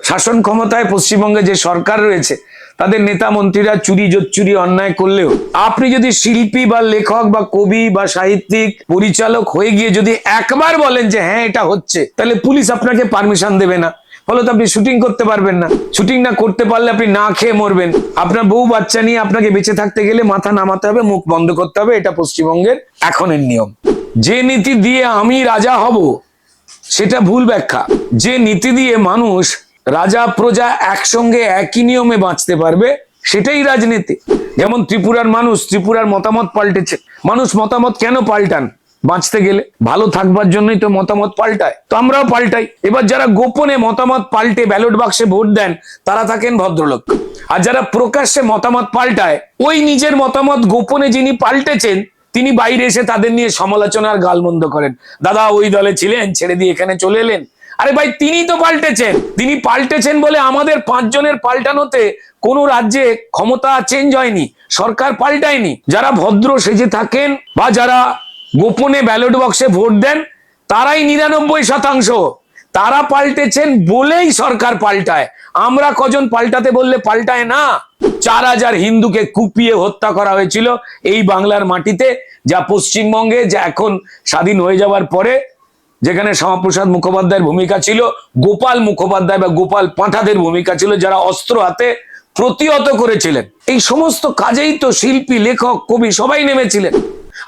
শাসন ক্ষমতায় পশ্চিমবঙ্গে যে সরকার রয়েছে, তাদের নেতা মন্ত্রীরা চুরি, জোচ্চুরি, অন্যায় করলেও আপনি যদি শিল্পী বা লেখক বা কবি বা সাহিত্যিক, পরিচালক হয়ে গিয়ে যদি একবার বলেন যে হ্যাঁ এটা হচ্ছে, তাহলে পুলিশ আপনাকে পারমিশন দেবে না। ফলে তো আপনি শুটিং করতে পারবেন না। শুটিং না করতে পারলে আপনি না খেয়ে মরবেন। আপনার বউ বাচ্চা নিয়ে আপনাকে বেঁচে থাকতে গেলে মাথা নামাতে হবে, মুখ বন্ধ করতে হবে, এটা পশ্চিমবঙ্গের এখনের নিয়ম। যে নীতি দিয়ে আমি রাজা হব, সেটা ভুল ব্যাখ্যা। যে নীতি দিয়ে মানুষ রাজা, প্রজা একসঙ্গে একই নিয়মে বাঁচতে পারবে, সেটাই রাজনীতি। যেমন ত্রিপুরার মানুষ ত্রিপুরার মতামত পাল্টেছে। মানুষ মতামত কেন পাল্টান? বাঁচতে গেলে। ভালো থাকবার জন্যই তো মতামত পাল্টায়। তো আমরাও পাল্টাই। এবার যারা গোপনে মতামত পাল্টে ব্যালট বাক্সে ভোট দেন, তারা থাকেন ভদ্রলোক। আর যারা প্রকাশ্যে মতামত পাল্টায়, ওই নিজের মতামত গোপনে যিনি পাল্টেছেন, তিনি বাইরে এসে তাদের নিয়ে সমালোচনার গালমন্দ করেন। দাদা, ওই দলে ছিলেন, ছেড়ে দিয়ে এখানে চলে এলেন। আরে ভাই তিনি তো পাল্টেছেন। তিনি পাল্টেছেন বলে আমাদের পাঁচজনের পাল্টানোতে কোনো রাজ্যে ক্ষমতা চেঞ্জ হয়নি, সরকার পাল্টায়নি। যারা ভদ্র সেজে থাকেন বা যারা গোপনে ব্যালট বক্সে ভোট দেন, তারাই নিরানব্বই শতাংশ। তারা পাল্টেছেন বলেই সরকার পাল্টায়। আমরা কজন পাল্টাতে বললে পাল্টায় না? চার হাজার হিন্দুকে কুপিয়ে হত্যা করা হয়েছিল এই বাংলার মাটিতে, যা পশ্চিমবঙ্গে, যা এখন স্বাধীন হয়ে যাওয়ার পরে যেখানে শ্যামাপ্রসাদ মুখোপাধ্যায়ের ভূমিকা ছিল, গোপাল মুখোপাধ্যায় বা গোপাল পাঁঠাদের ভূমিকা ছিল, যারা অস্ত্র হাতে প্রতিহত করেছিলেন। এই সমস্ত কাজেই তো শিল্পী, লেখক, কবি সবাই নেমেছিলেন।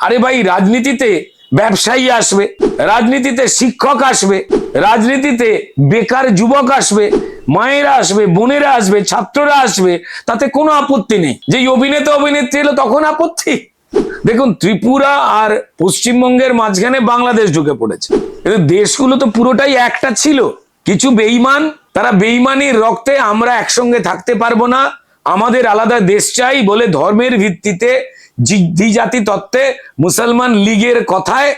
আরে ভাই, রাজনীতিতে ব্যবসায়ী আসবে, রাজনীতিতে শিক্ষক আসবে, রাজনীতিতে বেকার যুবক আসবে, মায়েরা আসবে, বোনেরা আসবে, ছাত্ররা আসবে, তাতে কোনো আপত্তি নেই। যে অভিনেতা অভিনেত্রী এলো তখন আপত্তি? দেখুন, ত্রিপুরা আর পশ্চিমবঙ্গের মাঝখানে বাংলাদেশ ঢুকে পড়েছে। কিন্তু দেশগুলো তো পুরোটাই একটা ছিল। কিছু বেইমান, তারা বেইমানির রক্তে আমরা একসঙ্গে থাকতে পারব না। আমাদের আলাদা দেশ চাই বলে ধর্মের ভিত্তিতে দ্বিজাতি তত্ত্বে মুসলমান লীগের কথায়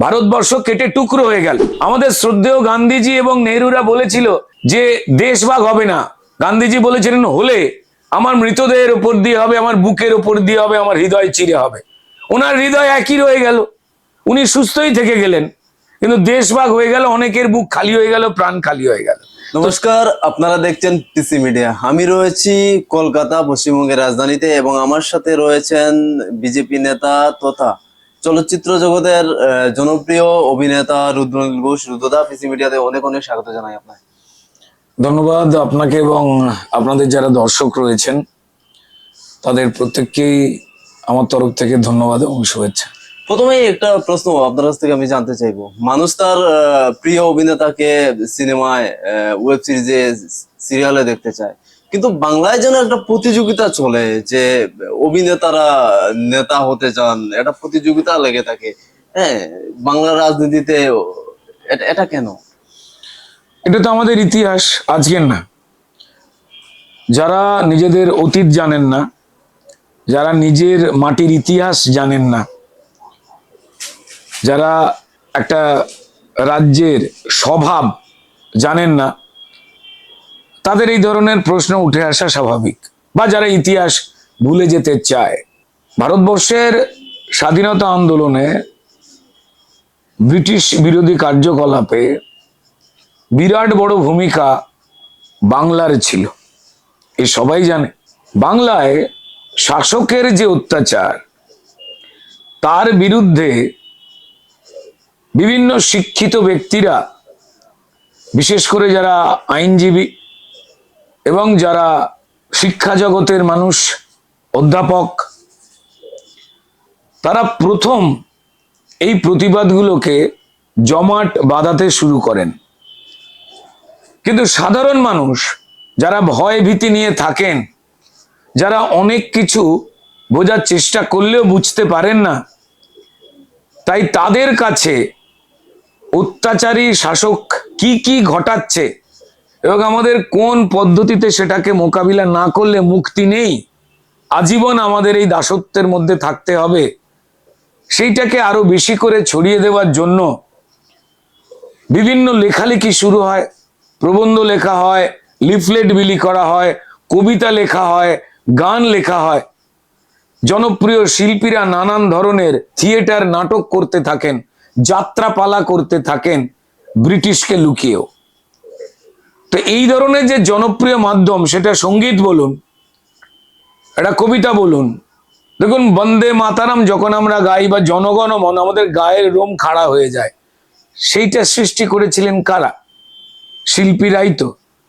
ভারতবর্ষ কেটে টুকরো হয়ে গেল। আমাদের শ্রদ্ধেয় গান্ধীজি এবং নেহরুরা বলেছিল যে দেশভাগ হবে না। গান্ধীজি বলেছিলেন, হলে আমার মৃতদেহের উপর দিয়ে হবে, আমার বুকের উপর দিয়ে হবে, আমার হৃদয় চিরে হবে। ওনার হৃদয় একই রয়ে গেল। উনি সুস্থই থেকে গেলেন। কিন্তু দেশভাগ হয়ে গেল, অনেকের বুক খালি হয়ে গেল, প্রাণ খালি হয়ে গেল। নমস্কার, আপনারা দেখছেন পিসি মিডিয়া আমি রয়েছি কলকাতা, পশ্চিমবঙ্গের রাজধানীতে এবং আমার সাথে রয়েছেন বিজেপি নেতা তথা চলচ্চিত্র জগতের জনপ্রিয় অভিনেতা রুদ্রনীল ঘোষ। রুদ্রদা পিসি মিডিয়াতে অনেক অনেক স্বাগত জানাই আপনাকে। ধন্যবাদ আপনাকে এবং আপনাদের যারা দর্শক রয়েছেন, তাদের প্রত্যেককেই আমার তরফ থেকে ধন্যবাদ এবং শুভেচ্ছা। প্রথমেই একটা প্রশ্ন আপনার কাছ থেকে আমি জানতে চাইব। মানুষ তার প্রিয় অভিনেতাকে সিনেমায় ওয়েব সিরিজে সিরিয়ালে দেখতে চায়। কিন্তু বাংলায় যেন একটা প্রতিযোগিতা চলে, যে অভিনেতারা নেতা হতে চান, একটা প্রতিযোগিতা লেগে থাকে। হ্যাঁ বাংলা রাজনীতিতে এটা কেন? এটা তো আমাদের ইতিহাস, আজকের না। যারা নিজেদের অতীত জানেন না, যারা নিজের মাটির ইতিহাস জানেন না, যারা একটা রাজ্যের স্বভাব জানেন না, তাদের এই ধরনের প্রশ্ন উঠে আসা স্বাভাবিক। বা যারা ইতিহাস ভুলে যেতে চায়। ভারতবর্ষের স্বাধীনতা আন্দোলনে ব্রিটিশ বিরোধী কার্যকলাপে বিরাট বড় ভূমিকা বাংলার ছিল। এ সবাই জানে। বাংলায় শাসকের যে অত্যাচার, তার বিরুদ্ধে বিভিন্ন শিক্ষিত ব্যক্তিরা, বিশেষ করে যারা আইনজীবী এবং যারা শিক্ষা জগতের মানুষ, অধ্যাপক, তারা প্রথম এই প্রতিবাদগুলোকে জমাট বাঁধাতে শুরু করেন। কিন্তু সাধারণ মানুষ যারা ভয় ভীতি নিয়ে থাকেন, যারা অনেক কিছু বোঝার চেষ্টা করলেও বুঝতে পারেন না, তাই তাদের কাছে অত্যাচারী শাসক কি কি ঘটাচ্ছে এবং আমাদের কোন পদ্ধতিতে সেটাকে মোকাবিলা না করলে মুক্তি নেই, আজীবন আমাদের এই দাসত্বের মধ্যে থাকতে হবে, সেইটাকে আরও বেশি করে ছড়িয়ে দেওয়ার জন্য বিভিন্ন লেখালেখি শুরু হয়। প্রবন্ধ লেখা হয়, লিফলেট বিলি করা হয়, কবিতা লেখা হয়, গান লেখা হয়। জনপ্রিয় শিল্পীরা নানান ধরনের থিয়েটার নাটক করতে থাকেন, যাত্রাপালা করতে থাকেন ব্রিটিশকে লুকিয়েও। তো এই ধরনের যে জনপ্রিয় মাধ্যম, সেটা সংগীত বলুন, একটা কবিতা বলুন। দেখুন, বন্দে মাতারাম যখন আমরা গাই বা জনগণ মন, আমাদের গায়ের রোম খাড়া হয়ে যায়। সেইটা সৃষ্টি করেছিলেন কারা? শিল্পীরাই তো,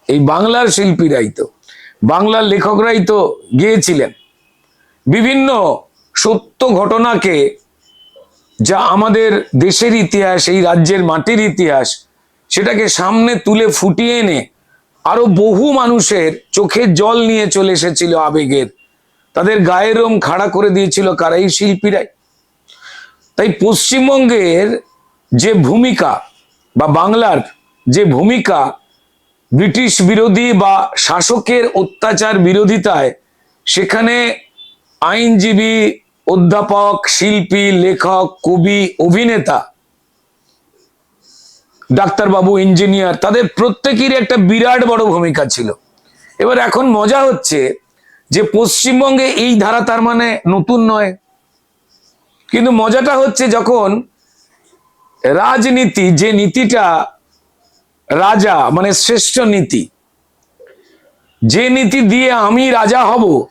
এই বাংলার শিল্পীরাই তো, বাংলার লেখকরাই তো গিয়েছিলেন। বিভিন্ন সত্য ঘটনাকে যা আমাদের দেশের ইতিহাস, এই রাজ্যের মাটির ইতিহাস, সেটাকে সামনে তুলে ফুটিয়ে এনে আরও বহু মানুষের চোখের জল নিয়ে চলে এসেছিল আবেগের। তাদের গায়ের রোম খাড়া করে দিয়েছিল কারা? এই শিল্পীরাই। তাই পশ্চিমবঙ্গের যে ভূমিকা বা বাংলার যে ভূমিকা ব্রিটিশ বিরোধী বা শাসকের অত্যাচার বিরোধিতায় সেখানে আইনজীবী, অধ্যাপক, শিল্পী, লেখক, কবি, অভিনেতা, ডাক্তারবাবু, ইঞ্জিনিয়ার, তাদের প্রত্যেকেরই একটা বিরাট বড় ভূমিকা ছিল। এবার এখন মজা হচ্ছে যে পশ্চিমবঙ্গে এই ধারা তার মানে নতুন নয়। কিন্তু মজাটা হচ্ছে যখন রাজনীতি যে নীতিটা রাজা মানে শ্রেষ্ঠ নীতি। যে নীতি দিয়ে আমি রাজা হব,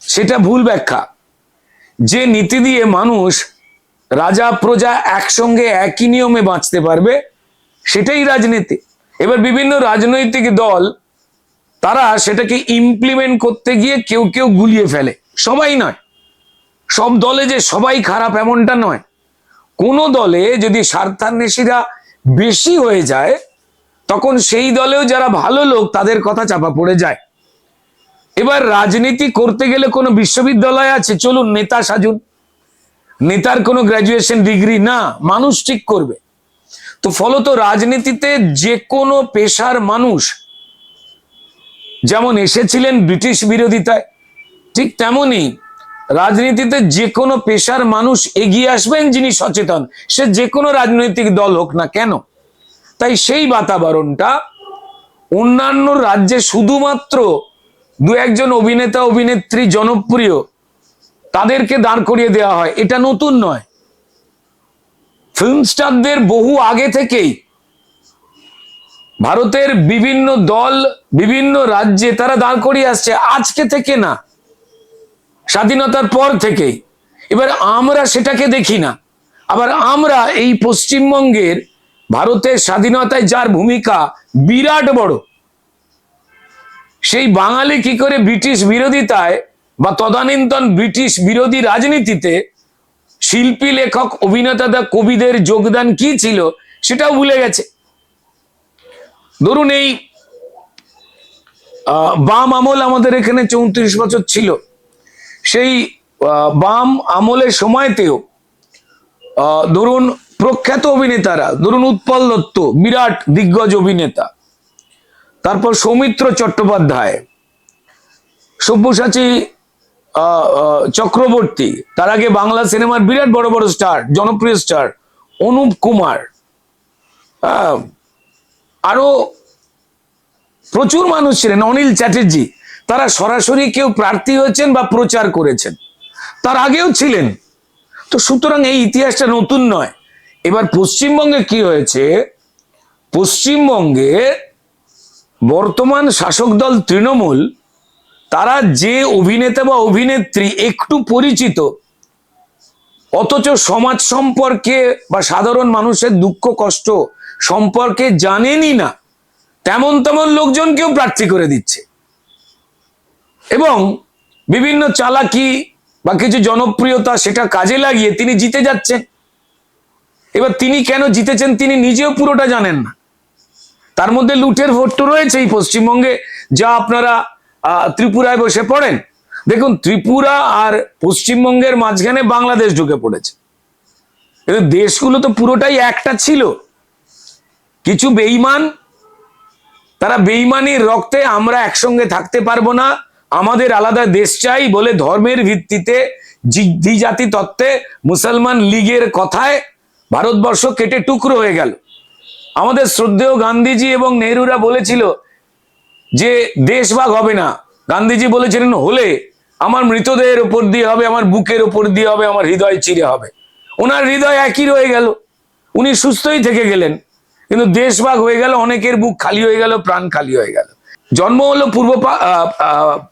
সেটা ভুল ব্যাখ্যা। যে নীতি দিয়ে মানুষ রাজা, প্রজা একসঙ্গে একই নিয়মে বাঁচতে পারবে, সেটাই রাজনীতি। এবার বিভিন্ন রাজনৈতিক দল, তারা সেটাকে ইমপ্লিমেন্ট করতে গিয়ে কেউ কেউ গুলিয়ে ফেলে। সবাই নয়। সব দলে যে সবাই খারাপ এমনটা নয়। কোনো দলে যদি স্বার্থান্বেষীরা বেশি হয়ে যায় তখন সেই দলেও যারা ভালো লোক, তাদের কথা চাপা পড়ে যায়। এবার রাজনীতি করতে গেলে কোনো বিশ্ববিদ্যালয় আছে? চলুন, নেতা সাজুন। নেতার কোনো গ্র্যাজুয়েশন ডিগ্রি না, মানুষ ঠিক করবে। তো ফলত রাজনীতিতে যে কোনো পেশার মানুষ, যেমন এসেছিলেন ব্রিটিশ বিরোধিতায়, ঠিক তেমনি রাজনীতিতে যে কোনো পেশার মানুষ এগিয়ে আসবেন যিনি সচেতন। সে যে কোনো রাজনৈতিক দল হোক না কেন। তাই সেই বাতাবরণটা অন্যান্য রাজ্যে শুধুমাত্র দু একজন অভিনেতা, অভিনেত্রী জনপ্রিয় তাদেরকে দাঁড় করিয়ে দেওয়া হয়। এটা নতুন নয়। ফিল্ম স্টারদের বহু আগে থেকেই ভারতের বিভিন্ন দল, বিভিন্ন রাজ্যে তারা দাঁড় করিয়ে আসছে। আজকে থেকে না, স্বাধীনতার পর থেকেই। এবার আমরা সেটাকে দেখি না। আবার আমরা এই পশ্চিমবঙ্গের ভারতের স্বাধীনতায় যার ভূমিকা বিরাট বড়, সেই বাঙালি কি করে ব্রিটিশ বিরোধিতায় বা তদানীন্তন ব্রিটিশ বিরোধী রাজনীতিতে শিল্পী, লেখক অভিনেতা কবিদের যোগদান কি ছিল সেটাও ভুলে গেছে। ধরুন এই বাম আমল আমাদের এখানে চৌত্রিশ বছর ছিল। সেই বাম আমলের সময়তেও ধরুন প্রখ্যাত অভিনেতারা, ধরুন উৎপল দত্ত, বিরাট দিগ্গজ অভিনেতা। তারপর সৌমিত্র চট্টোপাধ্যায়, সব্যসাচী চক্রবর্তী, তার আগে বাংলা সিনেমার বিরাট বড় বড় স্টার, জনপ্রিয় স্টার, অনুপ কুমার। আরও প্রচুর মানুষ ছিলেন, অনিল চ্যাটার্জি। তারা সরাসরি কেউ প্রার্থী হয়েছেন বা প্রচার করেছেন। তার আগেও ছিলেন। তো সুতরাং এই ইতিহাসটা নতুন নয়। এবার পশ্চিমবঙ্গে কি হয়েছে? পশ্চিমবঙ্গে বর্তমান শাসক দল তৃণমূল, তারা যে অভিনেতা বা অভিনেত্রী একটু পরিচিত, অথচ সমাজ সম্পর্কে বা সাধারণ মানুষের দুঃখ, কষ্ট সম্পর্কে জানেনই না, তেমন তেমন লোকজনকেও প্রার্থী করে দিচ্ছে। এবং বিভিন্ন চালাকি বা কিছু জনপ্রিয়তা সেটা কাজে লাগিয়ে তিনি জিতে যাচ্ছেন। এবার তিনি কেন জিতেছেন তিনি নিজেও পুরোটা জানেন না। তার মধ্যে লুটের ভোট তো রয়েছে এই পশ্চিমবঙ্গে, যা আপনারা ত্রিপুরায় বসে পড়েন। দেখুন, ত্রিপুরা আর পশ্চিমবঙ্গের মাঝখানে বাংলাদেশ ঢুকে পড়েছে। দেশগুলো তো পুরোটাই একটা ছিল। কিছু বেইমান, তারা বেইমানির রক্তে আমরা একসঙ্গে থাকতে পারব না। আমাদের আলাদা দেশ চাই বলে ধর্মের ভিত্তিতে দ্বিজাতি তত্ত্বে মুসলমান লীগের কথায় ভারতবর্ষ কেটে টুকরো হয়ে গেল। আমাদের শ্রদ্ধেয় গান্ধীজি এবং নেহরুরা বলেছিল যে দেশভাগ হবে না। গান্ধীজি বলেছিলেন, হলে আমার মৃতদেহের উপর দিয়ে হবে, আমার বুকের উপর দিয়ে হবে, আমার হৃদয় চিরে হবে। ওনার হৃদয় একই রয়ে গেল। উনি সুস্থই থেকে গেলেন। কিন্তু দেশভাগ হয়ে গেল, অনেকের বুক খালি হয়ে গেল, প্রাণ খালি হয়ে গেল। জন্ম হলো পূর্ব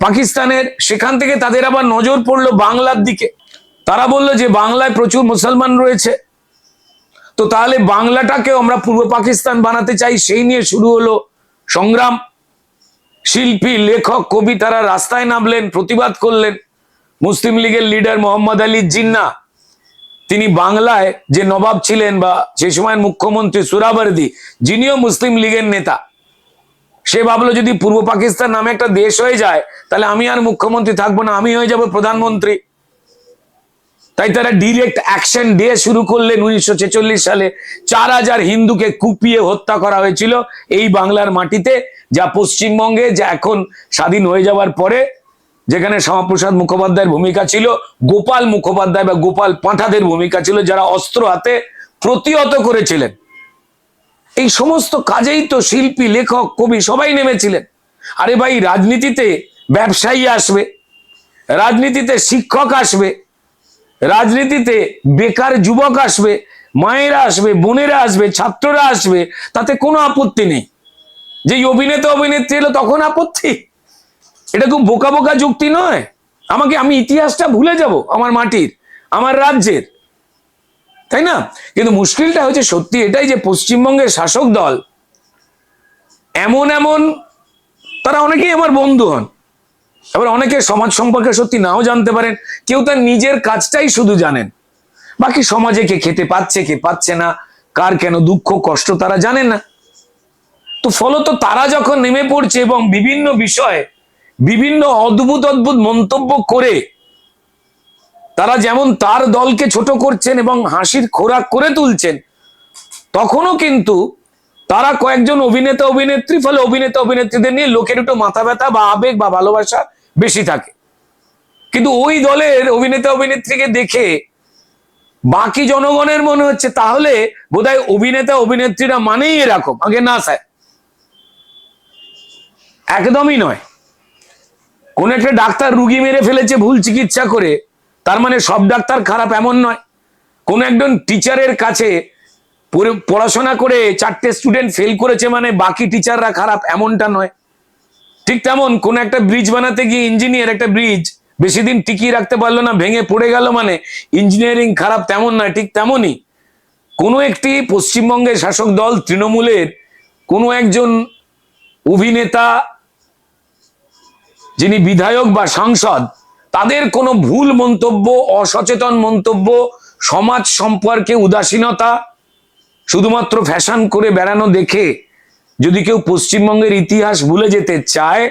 পাকিস্তানের। সেখান থেকে তাদের আবার নজর পড়ল বাংলার দিকে। তারা বলল যে বাংলায় প্রচুর মুসলমান রয়েছে। তো তাহলে বাংলাটাকেও আমরা পূর্ব পাকিস্তান বানাতে চাই, সেই নিয়ে শুরু হলো সংগ্রাম। শিল্পী, লেখক কবি তারা রাস্তায় নামলেন, প্রতিবাদ করলেন। মুসলিম লীগের লিডার মোহাম্মদ আলী জিন্না, তিনি বাংলায় যে নবাব ছিলেন বা সেই সময়ের মুখ্যমন্ত্রী সুরাবর্দি, যিনিও মুসলিম লীগের নেতা। সে ভাবলো, যদি পূর্ব পাকিস্তান নামে একটা দেশ হয়ে যায়, তাহলে আমি আর মুখ্যমন্ত্রী থাকব না, আমি হয়ে যাব প্রধানমন্ত্রী। তাই তারা ডিরেক্ট অ্যাকশন ডে শুরু করলেন উনিশশো ছেচল্লিশ সালে। চার হাজার হিন্দুকে কুপিয়ে হত্যা করা হয়েছিল এই বাংলার মাটিতে, যা পশ্চিমবঙ্গে, যা এখন স্বাধীন হয়ে যাওয়ার পরে, যেখানে শ্যামাপ্রসাদ মুখোপাধ্যায়ের ভূমিকা ছিল, গোপাল মুখোপাধ্যায় বা গোপাল পাঁঠাদের ভূমিকা ছিল, যারা অস্ত্র হাতে প্রতিহত করেছিলেন। এই সমস্ত কাজেই তো শিল্পী, লেখক, কবি সবাই নেমেছিলেন। আরে ভাই, রাজনীতিতে ব্যবসায়ী আসবে, রাজনীতিতে শিক্ষক আসবে রাজনীতিতে বেকার যুবক আসবে, মায়েরা আসবে, বোনেরা আসবে, ছাত্ররা আসবে, তাতে কোনো আপত্তি নেই। যে অভিনেতা, অভিনেত্রী এলো তখন আপত্তি। এটা খুব বোকা বোকা যুক্তি নয়। আমাকে আমি ইতিহাসটা ভুলে যাব, আমার মাটির, আমার রাজ্যের। তাই না? কিন্তু মুশকিলটা হচ্ছে সত্যি এটাই যে পশ্চিমবঙ্গের শাসক দল এমন এমন, তারা অনেকেই আমার বন্ধু হন। এবার অনেকে সমাজ সম্পর্কে সত্যি নাও জানতে পারেন, কেউ তার নিজের কাজটাই শুধু জানেন। বাকি সমাজে কে খেতে পাচ্ছে, কে পাচ্ছে না, কার কেন দুঃখ, কষ্ট তারা জানেন না। তো ফলত তারা যখন নেমে পড়ছে এবং বিভিন্ন বিষয়ে বিভিন্ন অদ্ভুত অদ্ভুত মন্তব্য করে তারা যেমন তার দলকে ছোট করছেন এবং হাসির খোরাক করে তুলছেন, তখনও কিন্তু তারা কয়েকজন অভিনেতা, অভিনেত্রী, ফলে অভিনেতা, অভিনেত্রীদের নিয়ে লোকের একটু মাথা ব্যথা বা আবেগ বা ভালোবাসা বেশি থাকে। কিন্তু ওই দলের অভিনেতা, অভিনেত্রীকে দেখে বাকি জনগণের মনে হচ্ছে, তাহলে বোধহয় অভিনেতা, অভিনেত্রীরা মানেই এরকম। আগে না স্যার। একদমই নয়। কোন একটা ডাক্তার রুগী মেরে ফেলেছে ভুল চিকিৎসা করে, তার মানে সব ডাক্তার খারাপ এমন নয়। কোন একজন টিচারের কাছে পড়াশোনা করে চারটে স্টুডেন্ট ফেল করেছে মানে বাকি টিচাররা খারাপ, এমনটা নয়। ঠিক তেমন কোন একটা ব্রিজ বানাতে গিয়ে ইঞ্জিনিয়ার একটা ব্রিজ বেশি দিন টিকিয়ে রাখতে পারল না, ভেঙে পড়ে গেল মানে ইঞ্জিনিয়ারিং খারাপ তেমন নয়, ঠিক তেমনই। কোনো একটি পশ্চিমবঙ্গের শাসক দল তৃণমূলের কোনো একজন অভিনেতা যিনি বিধায়ক বা সাংসদ, তাদের কোনো ভুল মন্তব্য, অসচেতন মন্তব্য, সমাজ সম্পর্কে উদাসীনতা শুধুমাত্র ফ্যাশন করে বেড়ানো দেখে যদি কেউ পশ্চিমবঙ্গের ইতিহাস ভুলে যেতে চায়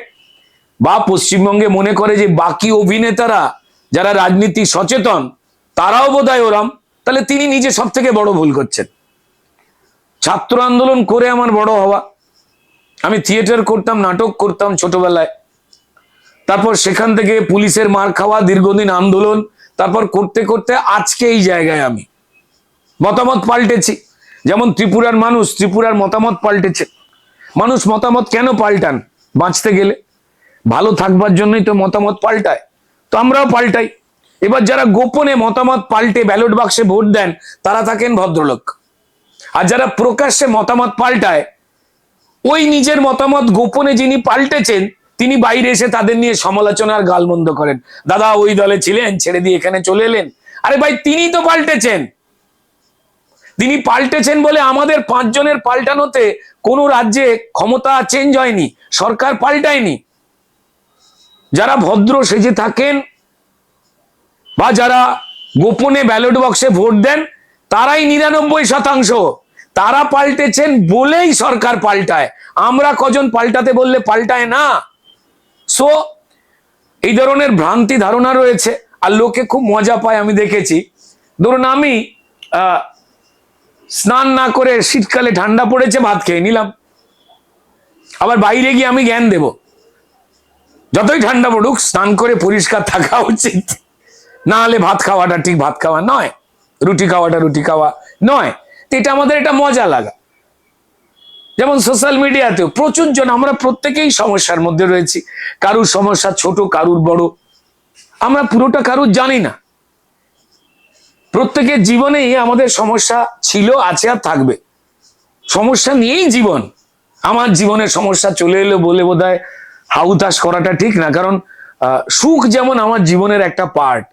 বা পশ্চিমবঙ্গে মনে করে যে বাকি অভিনেতারা যারা রাজনীতি সচেতন, তারাও বোধহয় ওরম, তাহলে তিনি নিজে সব থেকে বড় ভুল করছেন। ছাত্র আন্দোলন করে আমার বড় হওয়া। আমি থিয়েটার করতাম, নাটক করতাম ছোটবেলায়। তারপর সেখান থেকে পুলিশের মার খাওয়া, দীর্ঘদিন আন্দোলন, তারপর করতে করতে আজকে এই জায়গায় আমি। মতামত পাল্টেছি। যেমন ত্রিপুরার মানুষ ত্রিপুরার মতামত পাল্টেছে। মানুষ মতামত কেন পাল্টান বাঁচতে গেলে? ভালো থাকবার জন্যই তো মতামত পাল্টায়। তো আমরাও পাল্টাই। এবার যারা গোপনে মতামত পাল্টে ব্যালট বাক্সে ভোট দেন, তারা থাকেন ভদ্রলোক। আর যারা প্রকাশ্যে মতামত পাল্টায়, ওই নিজের মতামত গোপনে যিনি পাল্টেছেন, তিনি বাইরে এসে তাদের নিয়ে সমালোচনার গালমন্দ করেন। দাদা, ওই দলে ছিলেন, ছেড়ে দিয়ে এখানে চলে এলেন। আরে ভাই তিনি তো পাল্টেছেন। তিনি পাল্টেছেন বলে আমাদের পাঁচজনের পাল্টানোতে কোনো রাজ্যে ক্ষমতা চেঞ্জ হয়নি, সরকার পাল্টায়নি। যারা ভদ্র সেজে থাকেন বা যারা গোপনে ব্যালট বক্সে ভোট দেন, তারাই নিরানব্বই শতাংশ। তারা পাল্টেছেন বলেই সরকার পাল্টায়। আমরা কজন পাল্টাতে বললে পাল্টায় না? সো এই ধরনের ভ্রান্তি ধারণা রয়েছে। আর লোকে খুব মজা পায়, আমি দেখেছি। ধরুন আমি স্নান না করে শীতকালে ঠান্ডা পড়েছে, ভাত খেয়ে নিলাম। আবার বাইরে গিয়ে আমি জ্ঞান দেব। যতই ঠান্ডা পড়ুক, স্নান করে পরিষ্কার থাকা উচিত। না হলে ভাত খাওয়াটা ঠিক, ভাত খাওয়া নয়। রুটি খাওয়াটা রুটি খাওয়া নয়। তো এটা আমাদের এটা মজা লাগা। যেমন সোশ্যাল মিডিয়াতেও প্রচুর জন, আমরা প্রত্যেকেই সমস্যার মধ্যে রয়েছি। কারুর সমস্যা ছোট, কারুর বড়। আমরা পুরোটা কারুর জানি না। প্রত্যেকের জীবনেই আমাদের সমস্যা ছিল, আছে আর থাকবে। সমস্যা নিয়েই জীবন। আমার জীবনে সমস্যা চলে এলো বলে বোধ হয় হাউতাস করাটা ঠিক না, কারণ সুখ যেমন আমার জীবনের একটা পার্ট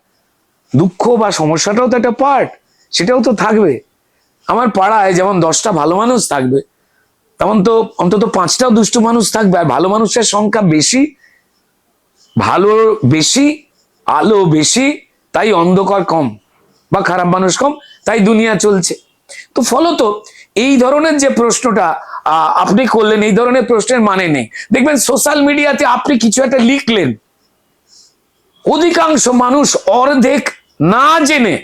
দুঃখ বা সমস্যাটাও তো একটা পার্ট সেটাও তো থাকবে। আমার পাড়ায় যেমন দশটা ভালো মানুষ থাকবে, তেমন তো অন্তত পাঁচটাও দুষ্ট মানুষ থাকবে, আর ভালো মানুষের সংখ্যা বেশি, ভালো বেশি, আলো বেশি, তাই অন্ধকার কম। বা খারাপ মানুষ কম, তাই দুনিয়া চলছে। তো ফলত এই ধরনের যে প্রশ্নটা আপনি করলেন, এই ধরনের প্রশ্নের মানে নেই। দেখবেন সোশ্যাল মিডিয়াতে আপনি কিছু একটা লিখলেন। অধিকাংশ মানুষ অর্ধেক না জেনে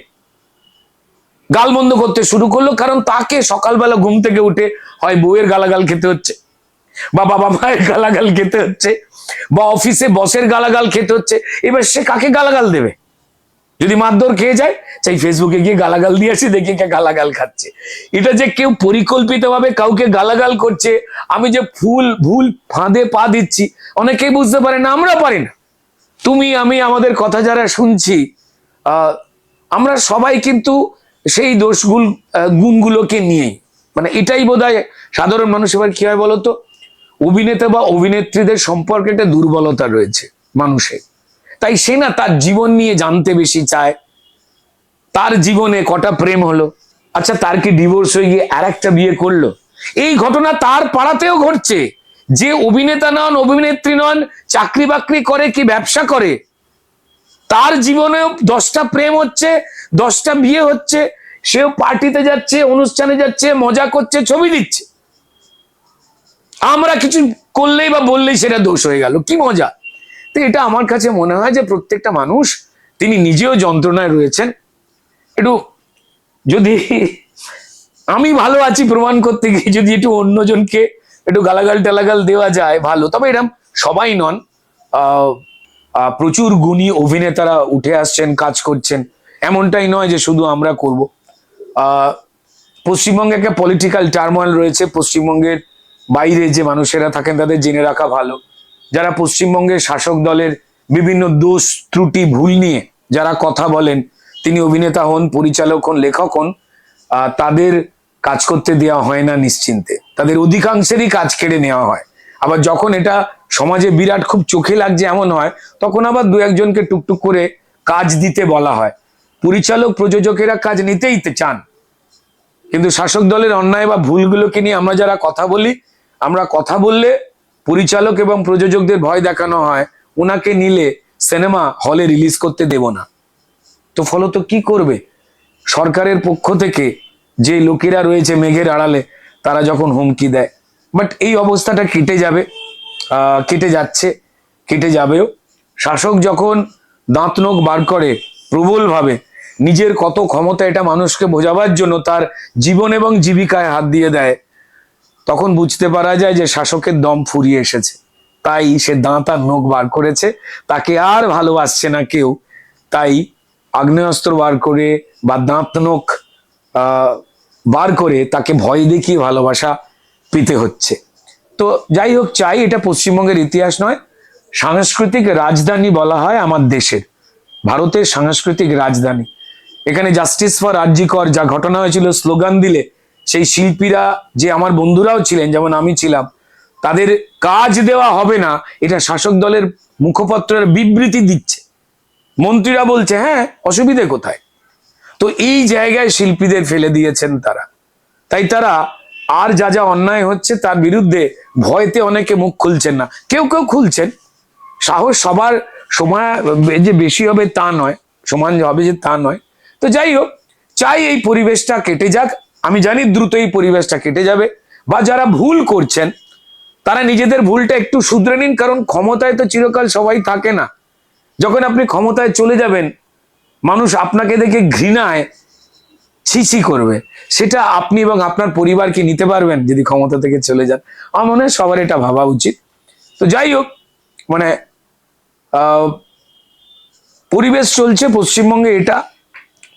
গালমন্দ করতে শুরু করল, কারণ তাকে সকালবেলা ঘুম থেকে উঠে হয় বউয়ের গালাগাল খেতে হচ্ছে, বা বাবা মায়ের গালাগাল খেতে হচ্ছে, বা অফিসে বসের গালাগাল খেতে হচ্ছে, এবার সে কাকে গালাগাল দেবে? যদি মারধর খেয়ে যায় চাই ফেসবুকে গিয়ে গালাগাল দিয়ে আসি, দেখি গালাগাল খাচ্ছে। এটা যে কেউ পরিকল্পিতভাবে কাউকে গালাগাল করছে, আমি যে ফুল, ভুল ফাঁদে পা দিচ্ছি, অনেকেই বুঝতে পারে না, আমরা পারি না। তুমি, আমি, আমাদের কথা যারা শুনছি আমরা সবাই কিন্তু সেই দোষগুল গুণগুলোকে নিয়েই। মানে এটাই বোধ সাধারণ মানুষ, এবার কি হয় বলতো? অভিনেতা বা অভিনেত্রীদের সম্পর্কে একটা দুর্বলতা রয়েছে মানুষের। তাই সে না তার জীবন নিয়ে জানতে বেশি চায়। তার জীবনে কটা প্রেম হলো? আচ্ছা তার কি ডিভোর্স হয়ে গিয়ে আর একটা বিয়ে করল? এই ঘটনা তার পাড়াতেও ঘটছে। যে অভিনেতা নন, অভিনেত্রী নন, চাকরি বাকরি করে কি ব্যবসা করে? তার জীবনেও দশটা প্রেম হচ্ছে, দশটা বিয়ে হচ্ছে, সেও পার্টিতে যাচ্ছে, অনুষ্ঠানে যাচ্ছে, মজা করছে, ছবি দিচ্ছে। আমরা কিছু করলেই বা বললেই সেটা দোষ হয়ে গেল। কি মজা? তো এটা আমার কাছে মনে হয় যে প্রত্যেকটা মানুষ, তিনি নিজেও যন্ত্রণায় রয়েছেন। একটু যদি আমি ভালো আছি প্রমাণ করতে গিয়ে, যদি একটু অন্যজনকে একটু গালাগাল টালাগাল দেওয়া যায়, ভালো। তবে এরম সবাই নন। প্রচুর গুণী অভিনেতারা উঠে আসছেন, কাজ করছেন। এমনটাই নয় যে শুধু আমরা করব। পশ্চিমবঙ্গে একটা পলিটিক্যাল টার্মোয়াল রয়েছে। পশ্চিমবঙ্গের বাইরে যে মানুষেরা থাকেন, তাদের জেনে রাখা ভালো। যারা পশ্চিমবঙ্গের শাসক দলের বিভিন্ন দোষ, ত্রুটি, ভুল নিয়ে যারা কথা বলেন, তিনি অভিনেতা হন, পরিচালক হন, লেখক হন তাদের কাজ করতে দেওয়া হয় না নিশ্চিন্তে। তাদের অধিকাংশেরই কাজ কেড়ে নেওয়া হয়। আবার যখন এটা সমাজে বিরাট খুব চোখে লাগছে এমন হয়, তখন আবার দু একজনকে টুকটুক করে কাজ দিতে বলা হয়। পরিচালক, প্রযোজকেরা কাজ নিতেই চান। কিন্তু শাসক দলের অন্যায় বা ভুলগুলোকে নিয়ে আমরা যারা কথা বলি, আমরা কথা বললে পরিচালক এবং প্রযোজকদের ভয় দেখানো হয় ওনাকে নিলে সিনেমা হলে রিলিজ করতে দেব না। তো ফলত কি করবে? সরকারের পক্ষ থেকে যে লোকেরা রয়েছে মেঘের আড়ালে, তারা যখন হুমকি দেয়। বাট এই অবস্থাটা কেটে যাবে কেটে যাচ্ছে, কেটে যাবেও। শাসক যখন দাঁত নখ বার করে প্রবলভাবে নিজের কত ক্ষমতা এটা মানুষকে বোঝাবার জন্য তার জীবন এবং জীবিকায় হাত দিয়ে দেয় তখন বুঝতে পারা যায় যে শাসকের দম ফুরিয়ে এসেছে। তাই সে দাঁত আর নখ বার করেছে। তাকে আর ভালোবাসছে না কেউ। তাই আগ্নেয়াস্ত্র বার করে বা দাঁত নখ বার করে তাকে ভয় দেখিয়ে ভালোবাসা পেতে হচ্ছে। তো যাই হোক, চাই এটা পশ্চিমবঙ্গের ইতিহাস নয়। সাংস্কৃতিক রাজধানী বলা হয় আমার দেশের। ভারতের সাংস্কৃতিক রাজধানী। এখানে জাস্টিস ফর আরজিকর যা ঘটনা হয়েছিল স্লোগান দিলে সেই শিল্পীরা যে আমার বন্ধুরাও ছিলেন, যেমন আমি ছিলাম, তাদের কাজ দেওয়া হবে না, এটা শাসক দলের মুখপত্রের বিবৃতি দিচ্ছে। মন্ত্রীরা বলছে হ্যাঁ অসুবিধে কোথায়? তো এই জায়গায় শিল্পীদের ফেলে দিয়েছেন তারা। তাই তারা আর যা যা অন্যায় হচ্ছে তার বিরুদ্ধে ভয়তে অনেকে মুখ খুলছেন না। কেউ কেউ খুলছেন। সাহস সবার, সময় যে বেশি হবে তা নয়, সমান হবে যে তা নয়। তো যাই হোক, চাই এই পরিবেশটা কেটে যাক। আমি জানি দ্রুত এই পরিবেশটা কেটে যাবে, বা যারা ভুল করছেন, তারা নিজেদের ভুলটা একটু শুধরে নিন, কারণ ক্ষমতায় তো চিরকাল সবাই থাকে না। যখন আপনি ক্ষমতায় চলে যাবেন, মানুষ আপনাকে দেখে ঘৃণায় ছিছি করবে। সেটা আপনি এবং আপনার পরিবারকে নিতে পারবেন যদি ক্ষমতা থেকে চলে যান? আমার মনে হয় সবার এটা ভাবা উচিত। তো যাই হোক মানে পরিবেশ চলছে পশ্চিমবঙ্গে এটা।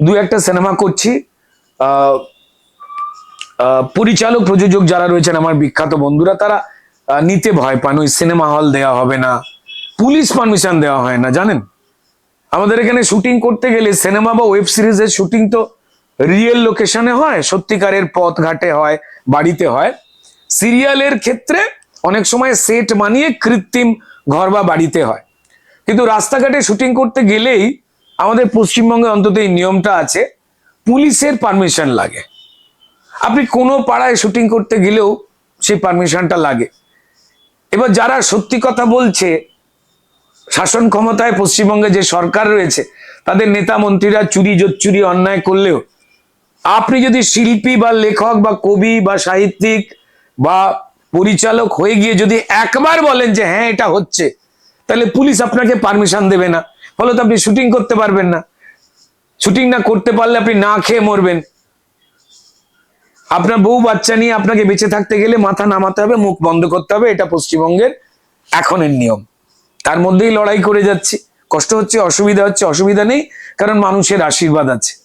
দু একটা সিনেমা করছি। পরিচালক প্রযোজক যারা রয়েছেন আমার বিখ্যাত বন্ধুরা, তারা নিতে ভয় পান, ওই সিনেমা হল দেওয়া হবে না, পুলিশ পারমিশন দেওয়া হয় না, জানেন? আমাদের এখানে শুটিং করতে গেলে সিনেমা বা ওয়েব সিরিজের শুটিং তো রিয়েল লোকেশনে হয়, সত্যিকারের পথ ঘাটে হয়, বাড়িতে হয়। সিরিয়ালের ক্ষেত্রে অনেক সময় সেট মানিয়ে কৃত্রিম ঘর বা বাড়িতে হয়। কিন্তু রাস্তাঘাটে শুটিং করতে গেলেই আমাদের পশ্চিমবঙ্গে অন্তত এই নিয়মটা আছে, পুলিশের পারমিশন লাগে। আপনি কোনো পাড়ায় শুটিং করতে গেলেও সেই পারমিশনটা লাগে। এবার যারা সত্যি কথা বলছে, শাসন ক্ষমতায় পশ্চিমবঙ্গে যে সরকার রয়েছে, তাদের নেতা মন্ত্রীরা চুরি, জোচ্চুরি, অন্যায় করলেও, আপনি যদি শিল্পী বা লেখক বা কবি বা সাহিত্যিক বা পরিচালক হয়ে গিয়ে যদি একবার বলেন যে হ্যাঁ এটা হচ্ছে, তাহলে পুলিশ আপনাকে পারমিশন দেবে না। ফলে তো আপনি শুটিং করতে পারবেন না। শুটিং না করতে পারলে আপনি না খেয়ে মরবেন। আপনার বউ বাচ্চা নিয়ে আপনাকে বেঁচে থাকতে গেলে মাথা নামাতে হবে, মুখ বন্ধ করতে হবে, এটা পশ্চিমবঙ্গের এখনের নিয়ম। তার মধ্যেই লড়াই করে যাচ্ছে। কষ্ট হচ্ছে, অসুবিধা হচ্ছে, অসুবিধা নেই, কারণ মানুষের আশীর্বাদ আছে।